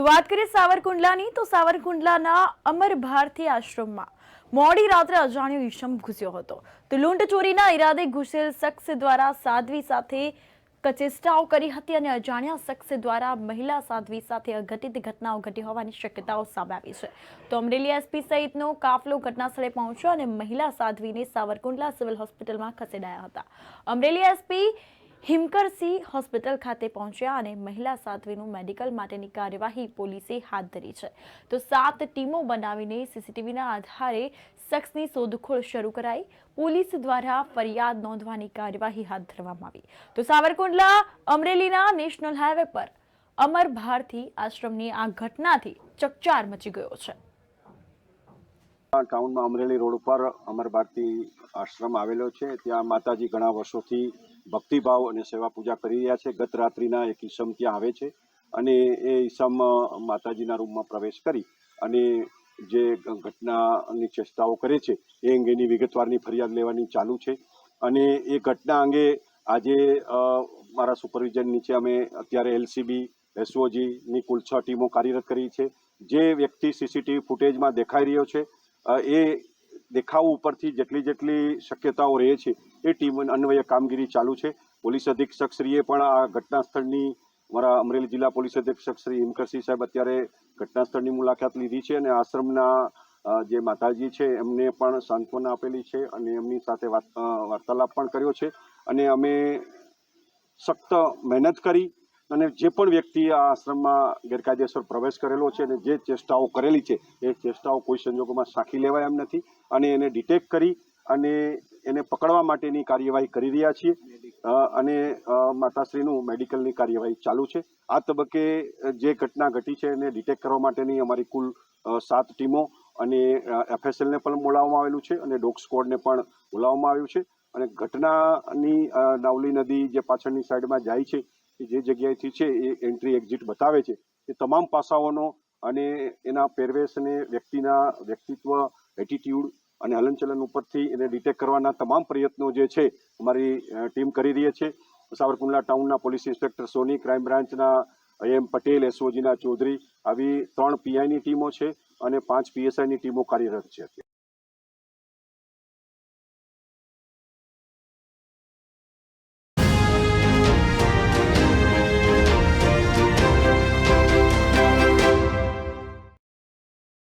તો વાત કરીએ સાવરકુંડલાની, તો સાવરકુંડલાના અમર ભારતી આશ્રમમાં મોડી રાત્રે અજાણ્યો ઈશમ ઘૂસ્યો હતો. તો લૂંટ ચોરીના ઈરાદે ઘૂસેલ શખ્સ દ્વારા સાધ્વી સાથે કચેષ્ટાઓ કરી હતી અને અજાણ્યા શખ્સ દ્વારા મહિલા સાધ્વી સાથે અઘટિત ઘટનાઓ ઘટી હોવાની શક્યતાઓ સામે આવી છે. તો અમરેલી એસપી સહિતનો કાફલો ઘટનાસ્થળે પહોંચ્યો અને મહિલા સાધ્વીને સાવરકુંડલા સિવિલ હોસ્પિટલમાં ખસેડાયા હતા. અમરેલી એસપી હિમકરસિંહ હોસ્પિટલ ખાતે પહોંચ્યા અને મહિલા સાધ્વીનું મેડિકલ માટેની કાર્યવાહી પોલીસે હાથ ધરી છે. તો સાત ટીમો બનાવીને સીસીટીવીના આધારે શખ્સની શોધખોળ શરૂ કરાઈ. પોલીસ દ્વારા ફરિયાદ નોંધવાની કાર્યવાહી હાથ ધરવામાં આવી. તો સાવરકુંડલા અમરેલીના નેશનલ હાઈવે પર અમર ભારતી આશ્રમની આ ઘટનાથી ચકચાર મચી ગયો છે. ટાઉનમાં અમરેલી રોડ ઉપર અમર ભારતી આશ્રમ આવેલો છે. ત્યાં માતાજી ઘણા વર્ષોથી ભક્તિભાવ અને સેવા પૂજા કરી રહ્યા છે. ગત રાત્રિના એક ઈસમ ત્યાં આવે છે અને એ ઈસમ માતાજીના રૂમમાં પ્રવેશ કરી અને જે ઘટનાની ચેષ્ટાઓ કરે છે એ અંગેની વિગતવારની ફરિયાદ લેવાની ચાલુ છે. અને એ ઘટના અંગે આજે મારા સુપરવિઝન નીચે અમે અત્યારે એલસીબી, એસઓજીની કુલ છ ટીમો કાર્યરત કરી છે. જે વ્યક્તિ સીસીટીવી ફૂટેજમાં દેખાઈ રહ્યો છે એ દેખાવ ઉપરથી જેટલી જેટલી શક્યતાઓ રહે છે, એ ટીમ અન્વયે કામગીરી ચાલુ છે. પોલીસ અધિક્ષક શ્રીએ પણ આ ઘટના સ્થળની અમારા અમરેલી જિલ્લા પોલીસ અધિક્ષક શ્રી હિમકરસિંહ સાહેબ અત્યારે ઘટના સ્થળની મુલાકાત લીધી છે અને આશ્રમના જે માતાજી છે, એમને પણ સાંત્વના આપેલી છે અને એમની સાથે વાર્તાલાપ પણ કર્યો છે. અને અમે સખ્ત મહેનત કરી અને જે પણ વ્યક્તિ આ આશ્રમમાં ગેરકાયદેસર પ્રવેશ કરેલો છે અને જે ચેષ્ટાઓ કરેલી છે, એ ચેષ્ટાઓ કોઈ સંજોગોમાં સાંખી લેવાય એમ નથી. અને એને ડિટેક્ટ કરી અને એને પકડવા માટેની કાર્યવાહી કરી રહ્યા છીએ. અને માતાશ્રીનું મેડિકલની કાર્યવાહી ચાલુ છે. આ તબક્કે જે ઘટના ઘટી છે એને ડિટેક્ટ કરવા માટેની અમારી કુલ સાત ટીમો અને એફએસએલને પણ બોલાવવામાં આવેલું છે અને ડોગ સ્કોડને પણ બોલાવવામાં આવ્યું છે. અને ઘટનાની નાવલી નદી જે પાછળની સાઈડમાં જાય છે એ જે જગ્યાએથી છે એ એન્ટ્રી એક્ઝિટ બતાવે છે, એ તમામ પાસાઓનો અને એના પહેરવેશ અને વ્યક્તિના વ્યક્તિત્વ એટીટ્યુડ અને હલનચલન ઉપરથી એને ડિટેક્ટ કરવાના તમામ પ્રયત્નો જે છે અમારી ટીમ કરી રહી છે. સાવરકુંડલા ટાઉનના પોલીસ ઇન્સ્પેક્ટર સોની ક્રાઇમ બ્રાન્ચના એમ પટેલ, એસઓજીના ચૌધરી, આવી ત્રણ પીઆઈની ટીમો છે અને પાંચ પીએસઆઈની ટીમો કાર્યરત છે.